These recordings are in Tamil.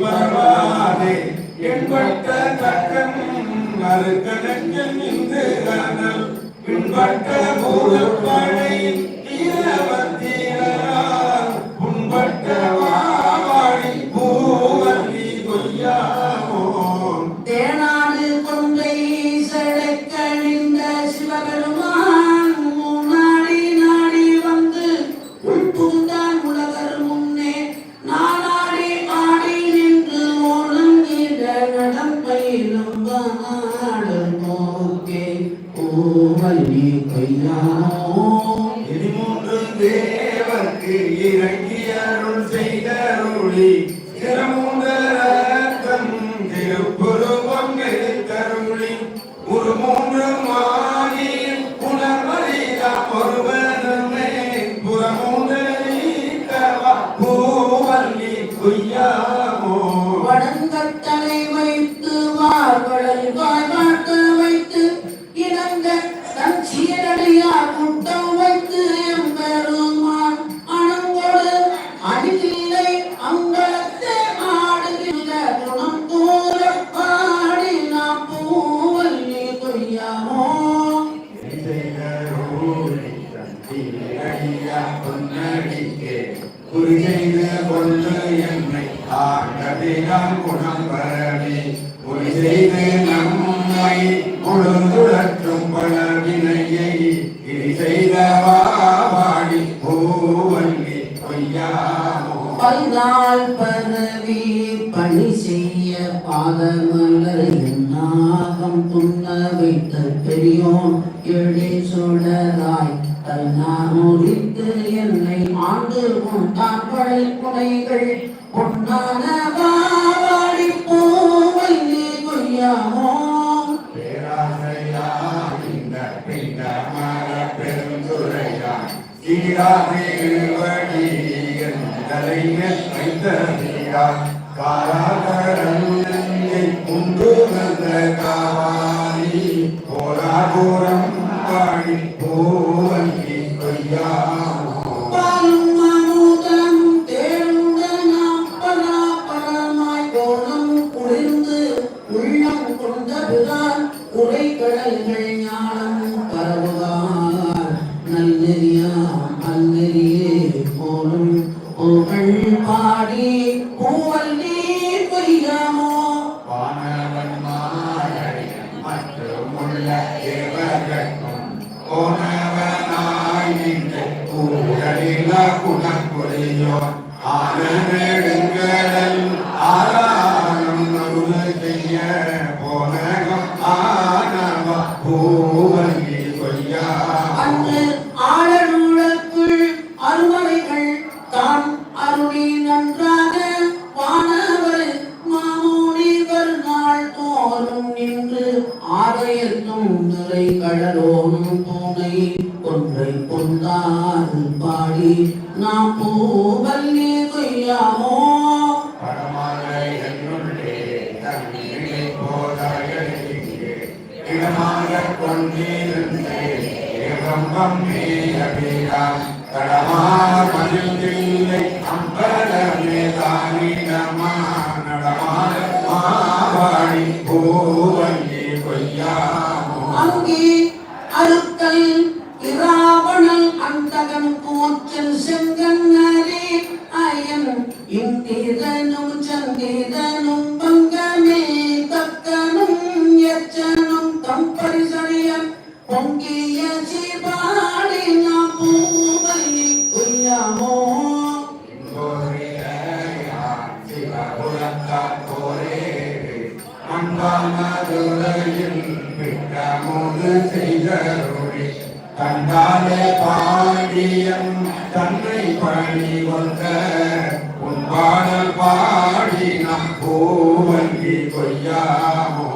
பரவாதே என்பட்ட தக்கன் மறுக்கணக்கன் இந்து கனல் பின்பட்ட গুরু முழுந்துழற்றும் பலவினையை இடி செய்த வாடி பூவல்லி பொய்யாமோ பல்நாள் பரவி பணி செய்ய பாதமலர் நாகம் துண்ண வைத்த பெரியோன் எழி சுடராய் தன்னார் என்னை ஆண்டு கொண்டான் படை குடைகள் பொன்னான சீராதேவடி தலையில் வைத்த வீரா காராகரங்களை உண்டு வந்த காவாரி. பாடி பூவல்லி Senhor. Amém. இடமாக கொண்டிருந்தே ஏகம்பம் மேலபீரா கடமார் மகிழ்ந்தில்லை அம்பலமே தானிடமா நடமாட மாவாடி பூவல்லி கொய்யாமோ அங்கே அருக்கல் இராவணன் அந்தகன் கூச்சல் செங்கன்னரே அயன் இந்திரனும் சந்திரனும் பங்கமே கண்டாலே பாடியம் தன்னை பணி கொண்ட உன் பாடல் பாடி நம் பூவங்கி கொய்யாமோ.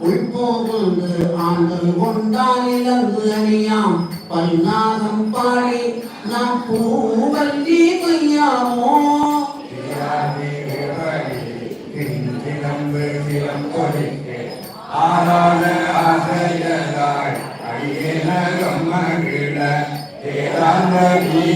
உள்போகுந்து ஆண்டு கொண்டான் இழந்து அணியாம். பல்நாகம் பாடி பூவல்லி கொய்யாமோ சிலம்பு சிலம்பொழிக்கு ஆராத ஆசையதாய் அடியேனகம் மகிழ ஏராந்த நீதி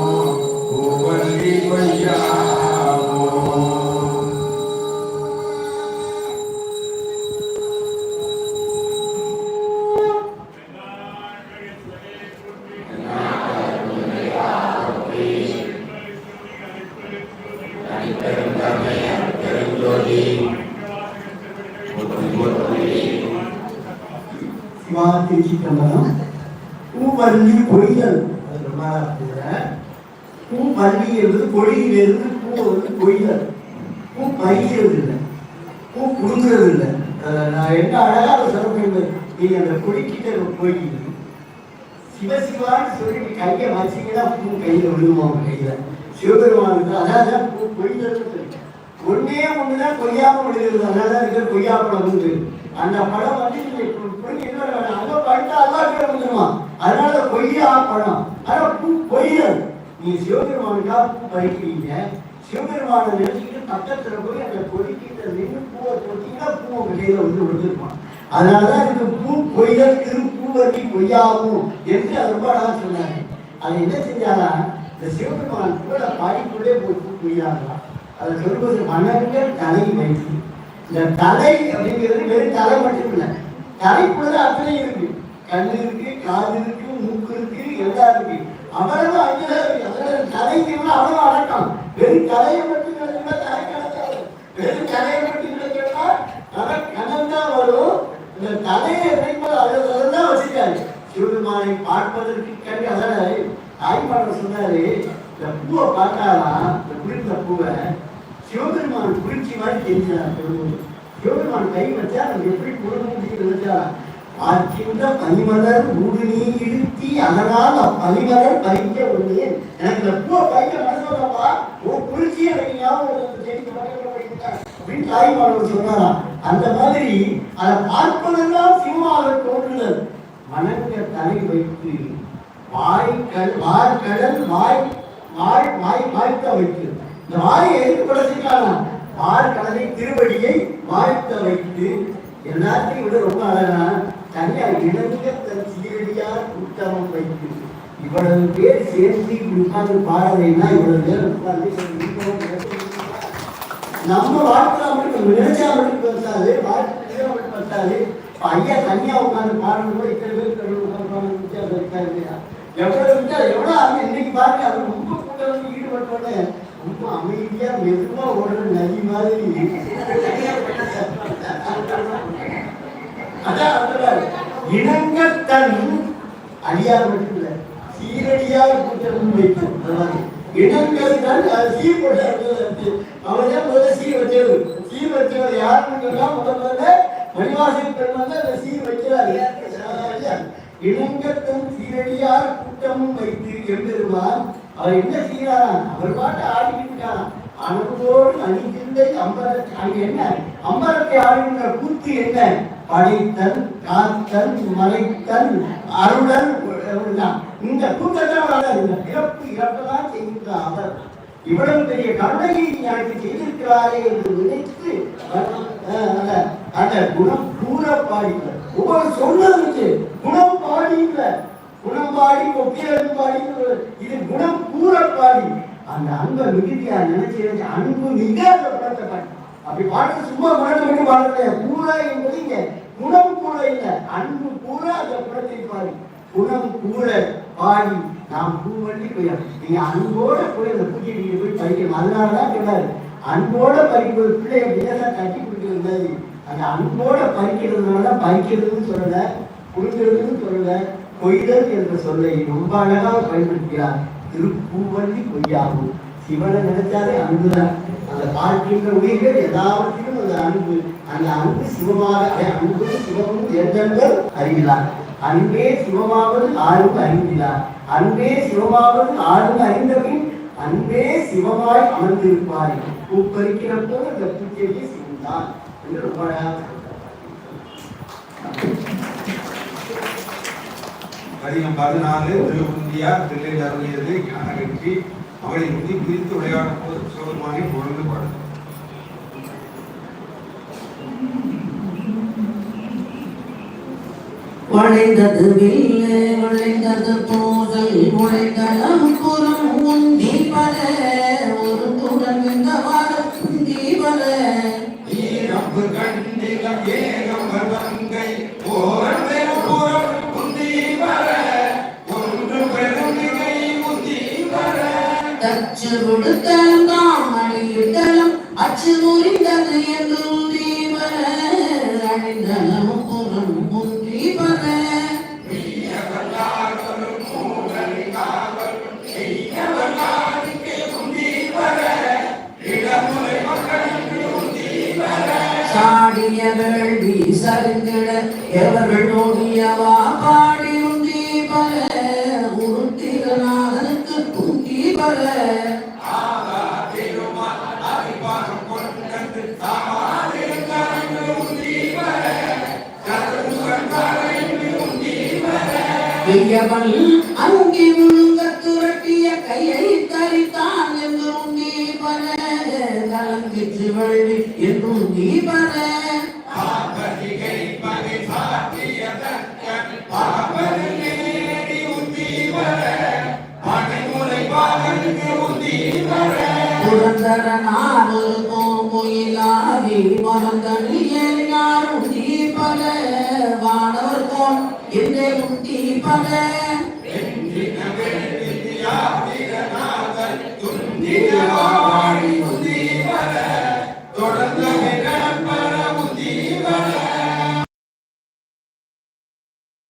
சிவா பூவல்லி கொய்தல் அது ரொம்ப அழகா பூவல்லி என்பது கொடியிலிருந்து பூ வந்து கொய்தல் பூ பறிக்கிறது இல்லை. பூ குடுங்கிறது இல்லை. நான் என்ன அழகா ஒரு நீங்க அந்த கொடிக்கிட்ட போய் சிவசிவான்னு சொல்லி கையை பூ கையில விழுமா உங்க சிவபெருமானுக்கு அதாவது பூ கொய்தல் ஒன்னே ஒண்ணுதான் கொய்யா விழுகிறது அதனால இருக்கிற கொய்யா பழம் உண்டு. அந்த பழம் வந்து நீங்க இப்ப புரிஞ்சு என்ன அங்க அதான் அதனால கொய்யா பழம். ஆனா பூ கொய்தல் நீ சிவபெருமானுக்காக பூ பறிக்கிறீங்க. சிவபெருமானை நினைச்சுக்கிட்டு பக்கத்துல போய் அந்த கொடிக்கிட்ட நின்று பூவை தொட்டீங்கன்னா பூ கையில வந்து விழுந்துருப்பான் அதனாலதான் இதுக்கு பூ கொய்யல் திருப்பூவர்த்தி கொய்யாவும் என்று அது ரொம்ப அழகா சொன்னாங்க அதை என்ன செஞ்சாரா? இந்த சிவபெருமான் கூட பாடிக்குள்ளே போய் பூ கொய்யாங்களாம் அதை சொல்வது மன்னர்கள் தலை வைத்து. இந்த தலை அப்படிங்கிறது வெறும் தலை மட்டும் இல்லை தலைக்குள்ள அத்தனை இருக்கு. கண்ணு இருக்கு காது இருக்கு மூக்கு இருக்கு எல்லாம் இருக்கு. அவ்வளவு அங்கதான் இருக்கு. அதனால தலைக்கு அவ்வளவு அடக்கம். வெறும் தலையை மட்டும் கிடைச்சா தலை கிடைச்சாது வெறும் தலையை மட்டும் கிடைச்சா தலை கணம் தான் வரும். இந்த தலையை வைப்பது அதை தான் வச்சிருக்காரு சிவபெருமானை பார்ப்பதற்கு கண்டு அதனால தாய்மாரன் சொன்னாரு இந்த பூவை பார்த்தாலாம் இந்த குளிர்ந்த பூவை சிவபெருமான் குளிர்ச்சி மாதிரி தெரிஞ்சார் பெருமாள்? சிவபெருமான் கை வச்சா அது எப்படி குளிர்ந்து முடிக்கிறது வச்சா ஆற்றின்ற பனிமலர் ஊடு நீ இழுத்தி அதனால் அப்பனிமலர் பறிக்க ஒன்று எனக்கு இந்த பூவை பறிக்க மனசோடப்பா ஓ குளிர்ச்சியை எனக்கு ஞாபகம் அப்படின்னு தாய்மானவர் சொன்னாராம் அந்த மாதிரி அதை பார்ப்பதெல்லாம் சிவமாக தோன்றுதல். வணங்க தலை வைத்து வாய்க்கல் வாய்க்கடல் வாய் வாய் வாய் வாய்த்த வைத்து தாயை வாயை எதுக்கு கடலை திருவடியை வாழ்த்த வைத்து எல்லாத்தையும் விட ரொம்ப அழகா தனியா இணங்க தன் சீரடியார் உத்தமம் வைத்து இவ்வளவு பேர் சேர்ந்து உட்கார்ந்து பாடலைன்னா இவ்வளவு பேர் உட்கார்ந்து நம்ம வாழ்க்கை மட்டும் நினைச்சா மட்டும் பத்தாது வாழ்க்கை அவருக்கு பத்தாது. இப்ப ஐயா தனியா உட்கார்ந்து பாடணும் கூட இத்தனை பேர் கடவுள் உட்கார்ந்து வித்தியாசம் இருக்காது இல்லையா? எவ்வளவு விட்டா எவ்வளவு அவங்க இன்னைக்கு பாருங்க அவர் ரொம்ப கூட்டம் ஈடுபட்டோன்னு ரொம்ப அமைதியா மெதுவா ஓடுற நதி மாதிரி. அதான் சொல்றாரு. இணங்கத்தன் அடியார் மட்டும் இல்ல சீரடியார் கூட்டம் வைக்கும் அந்த தன் சீர் போட்டார் அவன் தான் முதல்ல சீர் வச்சது? சீர் வச்சவர் யாருன்னு சொன்னா முதல்ல மணிவாசல் பெருமாள் அந்த சீர் வைக்கிறாரு. இணங்கத்தன் சீரடியார் கூட்டமும் வைத்து எம்பெருமான் அவர் என்ன செய்யறாராம் அவர் பாட்டு ஆடிக்கிட்டான் இருக்காராம் அனுபவோடு அணிகின்ற அம்பரத்தை அங்க என்ன? அம்பரத்தை ஆடுகின்ற கூத்து என்ன? படைத்தல் காத்தல் மறைத்தல் அருடன் இந்த கூட்டத்தான் வராது. இந்த பிறப்பு இறப்பெல்லாம் செய்கின்ற அவர். இவ்வளவு பெரிய கருணையை எனக்கு செய்திருக்கிறாரே என்று நினைத்து அந்த- குணம் கூற பாடிக்கிறார் ஒவ்வொரு சொன்னது குணம் பாடிக்கிறார் குணம்பாடி குணம் பாடி இது குணம் கூறப்பாடி பாடி அந்த அன்பை மிகுதியா நினைச்சு அன்பு மிக அந்த குணத்தை பாடி அப்படி பாடத்தை சும்மா குணத்தை மட்டும் பாடல கூற என்பது இங்க. குணம் கூற இல்ல. அன்பு கூற அந்த குணத்தை பாடி குணம் கூற பாடி நாம் பூவள்ளி போயிடும். நீங்க அன்போட போய் அந்த பூஜை நீங்க போய் படிக்கணும் அதனாலதான் சொன்னாரு. அன்போட படிக்கும்போது பிள்ளைய பேச கட்டி கொடுக்கிறது அந்த அன்போட படிக்கிறதுனால தான் பறிக்கிறதுன்னு சொல்லல புரிஞ்சுறதுன்னு சொல்லல கொய்தல் என்ற சொல்லை ரொம்ப அழகாக பயன்படுத்துகிறார் திருப்பூவல்லி கொய்யாகும். சிவனை நினைச்சாலே அன்புதான் அந்த பார்க்கின்ற உயிர்கள் எல்லாவற்றிலும் அந்த அன்பு அந்த அன்பு சிவமாக அன்பு சிவமும் எந்தெங்கள் அறிகிறார். அன்பே சிவமாவது ஆளும் அறிந்தார் அன்பே சிவமாவது ஆளும் அறிந்தபின் அன்பே சிவமாய் அமர்ந்திருப்பார். பூப்பறிக்கிற போது அந்த பூச்செடியை சிவந்தான் என்று ரொம்ப அழகாக அதிகம் பதினாலு திருவுந்தியா தில்லையில் அருளியது ஞான வெற்றி அவளை முதி குதித்து விளையாடும் போது சிவபெருமானை புகழ்ந்து பாடும் வளைந்தது வில்லு வளைந்தது போதல் உழைந்தளம் புறம் உந்தி பல ஒரு துடன் வெந்தவாறு உந்தி பல. ஈரம்பு கண்டிலம் ஏகம் வங்கை ஓரம் தச்சு விடுத்தலும் தாம் அழியிட்டலும் அச்சு முறிந்தது என்று உந்தி பல அழிந்தளம் புறம் உந்தி பல சாடிய வேள்வி எவர்கள் நோடியவா உருத்திரநாதனுக்கு பல பெரியவன் அங்கி முழுங்க துரட்டிய கையை தரித்தான் என்று உந்தி பல கலங்கிற்று வள்ளி என்று உந்தி பல புரந்தர நாடு கோயிலாகி மறந்தடியல் தீபல வானவர் என்னையும் தீபவன் துன்னியவன்.